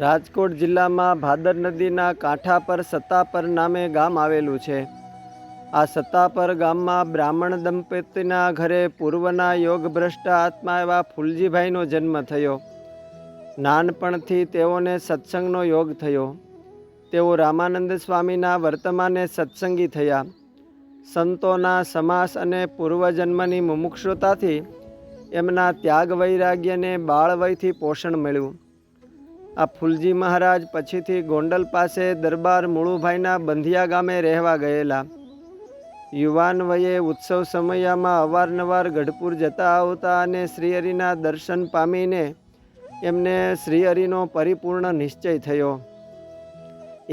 રાજકોટ જિલ્લામાં ભાદર નદીના કાંઠા પર સત્તાપર નામે ગામ આવેલું છે. આ સત્તાપર ગામમાં બ્રાહ્મણ દંપતીના ઘરે પૂર્વના યોગભ્રષ્ટ આત્મા એવા ફૂલજીભાઈનો જન્મ થયો. નાનપણથી તેઓને સત્સંગનો યોગ થયો. તેઓ રામાનંદ સ્વામીના વર્તમાને સત્સંગી થયા. સંતોના સમાસ અને પૂર્વજન્મની મુમુક્ષુતાથી એમના ત્યાગ વૈરાગ્યને બાળવયથી પોષણ મળ્યું. આ ફુલજી મહારાજ પછીથી ગોંડલ પાસે દરબાર મુળુભાઈના બંધિયા ગામે રહેવા ગયેલા. યુવાન વયે ઉત્સવ સમયમાં અવારનવાર ગઢપુર જતા આવતા અને શ્રીહરિના દર્શન પામીને એમને શ્રીહરિનો પરિપૂર્ણ નિશ્ચય થયો.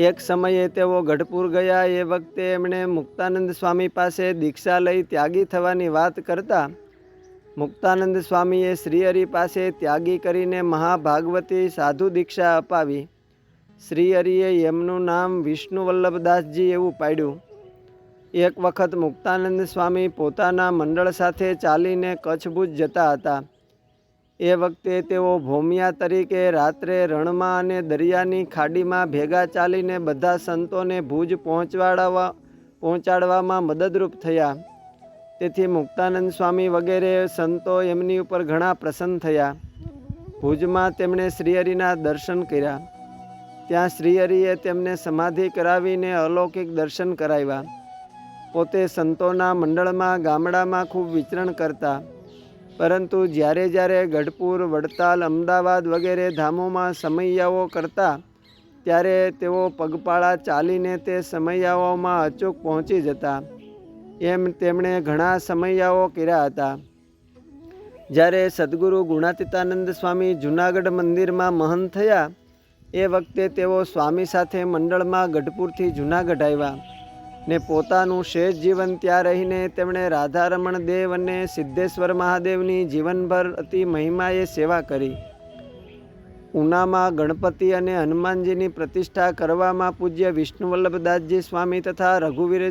એક સમયે તેઓ ગઢપુર ગયા એ વખતે એમણે મુક્તાનંદ સ્વામી પાસે દીક્ષા લઈ ત્યાગી થવાની વાત કરતા મુક્તાનંદ સ્વામીએ શ્રીહરિ પાસે ત્યાગી કરીને મહાભાગવતી સાધુ દીક્ષા અપાવી. શ્રીહરિએ એમનું નામ વિષ્ણુ વલ્લભદાસજી એવું પાડ્યું. એક વખત મુક્તાનંદ સ્વામી પોતાના મંડળ સાથે ચાલીને કચ્છભૂજ જતા હતા. એ વખતે તેઓ ભોમિયા તરીકે રાત્રે રણમાં અને દરિયાની ખાડીમાં ભેગા ચાલીને બધા સંતોને ભુજ પહોંચવાડવા, પહોંચાડવામાં મદદરૂપ થયા. તેથી મુક્તાનંદ સ્વામી વગેરે સંતો એમની ઉપર ઘણા પ્રસન્ન થયા. ભુજમાં તેમણે શ્રીહરિના દર્શન કર્યા. ત્યાં શ્રીહરિએ તેમને સમાધિ કરાવીને અલૌકિક દર્શન કરાવ્યા. પોતે સંતોના મંડળમાં, ગામડામાં ખૂબ વિચરણ કરતા. પરંતુ જ્યારે જ્યારે ગઢપુર, વડતાલ, અમદાવાદ વગેરે ધામોમાં સમૈયાઓ કરતા, ત્યારે તેઓ પગપાળા ચાલીને તે સમૈયાઓમાં અચૂક પહોંચી જતા. એમ તેમણે ઘણા સમૈયાઓ કર્યા હતા. જ્યારે સદગુરુ ગુણાતીતાનંદ સ્વામી જૂનાગઢ મંદિરમાં મહંત થયા, એ વખતે તેઓ સ્વામી સાથે મંડળમાં ગઢપુરથી જૂનાગઢ આવ્યા ને પોતાનું શેષ જીવન ત્યાં રહીને તેમણે રાધારમણ દેવ અને સિદ્ધેશ્વર મહાદેવની જીવનભર અતિ મહિમાએ સેવા કરી. ઉનામાં ગણપતિ અને હનુમાનજીની પ્રતિષ્ઠા કરવામાં પૂજ્ય વિષ્ણુવલ્લભદાસજી સ્વામી તથા રઘુવીર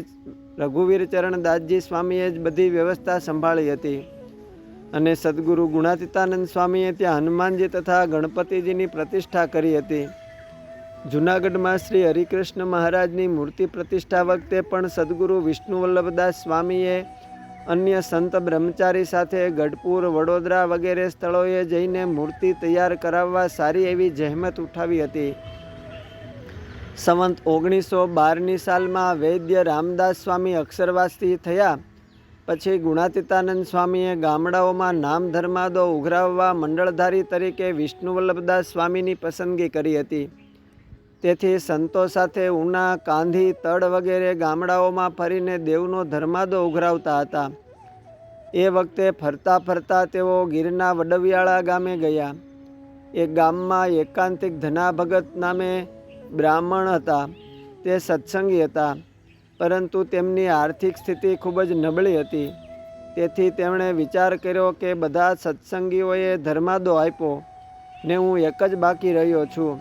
રઘુવીર ચરણ દાસજી સ્વામીએ જ બધી વ્યવસ્થા સંભાળી હતી. અને સદગુરુ ગુણાતીતાનંદ સ્વામીએ ત્યાં હનુમાનજી તથા ગણપતિજીની પ્રતિષ્ઠા કરી હતી. જૂનાગઢમાં શ્રી હરિકૃષ્ણ મહારાજની મૂર્તિ પ્રતિષ્ઠા વખતે પણ સદગુરુ વિષ્ણુવલ્લભદાસ સ્વામીએ અન્ય સંત બ્રહ્મચારી સાથે ગઢપુર, વડોદરા વગેરે સ્થળોએ જઈને મૂર્તિ તૈયાર કરાવવા સારી એવી જહેમત ઉઠાવી હતી. સંવંત ઓગણીસો બારની સાલમાં વૈદ્ય રામદાસ સ્વામી અક્ષરવાસી થયા. પછી ગુણાતીતાનંદ સ્વામીએ ગામડાઓમાં નામ ધર્માદો ઉઘરાવવા મંડળધારી તરીકે વિષ્ણુવલ્લભદાસ સ્વામીની પસંદગી કરી હતી. તેથી સંતો સાથે ઉના, કાંધી તળ વગેરે ગામડાઓમાં ફરીને દેવનો ધર્માદો ઉઘરાવતા હતા. એ વખતે ફરતા ફરતા તેઓ ગીરના વડવિયાળા ગામે ગયા. એ ગામમાં એકાંતિક ધના ભગત નામે બ્રાહ્મણ હતા, તે સત્સંગી હતા, પરંતુ તેમની આર્થિક સ્થિતિ ખૂબ જ નબળી હતી. તેથી તેમણે વિચાર કર્યો કે બધા સત્સંગીઓએ ધર્માદો આપ્યો ને હું એક જ બાકી રહ્યો છું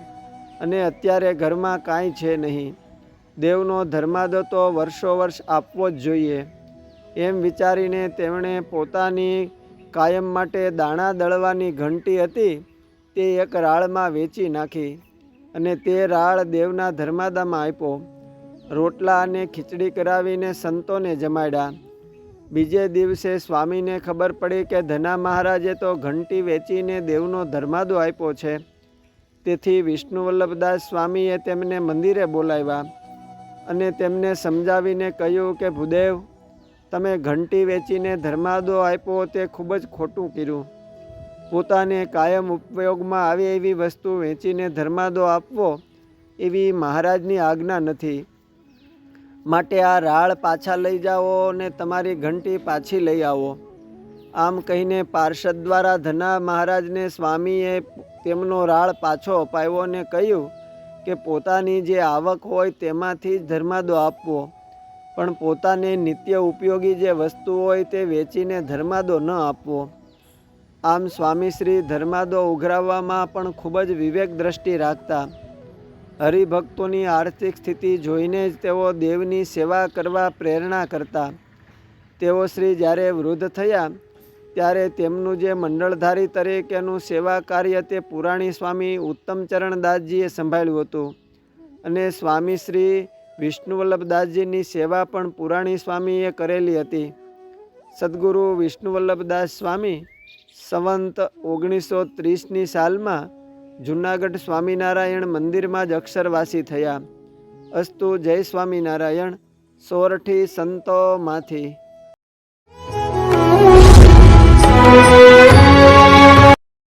અને અત્યારે ઘરમાં કાંઈ છે નહીં. દેવનો ધર્માદો તો વર્ષો વર્ષ આપવો જ જોઈએ. એમ વિચારીને તેમણે પોતાની કાયમ માટે દાણા દળવાની ઘંટી હતી તે એક રાળમાં વેચી નાખી. અને તે રાળ દેવના ધર્માદામાં આપ્યો. રોટલા અને ખીચડી કરાવીને સંતોને જમાડ્યા. બીજે દિવસે સ્વામીને ખબર પડી કે ધના મહારાજે તો ઘંટી વેચીને દેવનો ધર્માદો આપ્યો છે. તેથી વિષ્ણુવલ્લભદાસ સ્વામીએ તેમને મંદિરે બોલાવ્યા અને તેમને સમજાવીને કહ્યું કે ભૂદેવ, તમે ઘંટી વેચીને ધર્માદો આપ્યો તે ખૂબ જ ખોટું કર્યું. પોતાને કાયમ ઉપયોગમાં આવે એવી વસ્તુ વેચીને ધર્માદો આપવો એવી મહારાજની આજ્ઞા નથી. માટે આ રાળ પાછા લઈ જાઓ અને તમારી ઘંટી પાછી લઈ આવો. આમ કહીને પાર્ષદ દ્વારા ધના મહારાજને સ્વામીએ તેમનો રાળ પાછો અપાવ્યો અને કહ્યું કે પોતાની જે આવક હોય તેમાંથી જ ધર્માદો આપવો. પણ પોતાને નિત્ય ઉપયોગી જે વસ્તુ હોય તે વેચીને ધર્માદો ન આપવો. આમ સ્વામીશ્રી ધર્માદો ઉઘરાવવામાં પણ ખૂબ જ વિવેક દ્રષ્ટિ રાખતા. હરિભક્તોની આર્થિક સ્થિતિ જોઈને જ તેઓ દેવની સેવા કરવા પ્રેરણા કરતા. તેઓ શ્રી જ્યારે વૃદ્ધ થયા, ત્યારે તેમનું જે મંડળધારી તરીકેનું સેવા કાર્ય તે પુરાણી સ્વામી ઉત્તમચરણદાસજીએ સંભાળ્યું હતું. અને સ્વામી શ્રી વિષ્ણુવલ્લભદાસજીની સેવા પણ પુરાણી સ્વામીએ કરેલી હતી. સદગુરુ વિષ્ણુવલ્લભદાસ સ્વામી સંવંત ઓગણીસો ત્રીસની સાલમાં જૂનાગઢ સ્વામિનારાયણ મંદિરમાં જ અક્ષરવાસી થયા. અસ્તુ જય સ્વામિનારાયણ, સોરઠી સંતોમાંથી.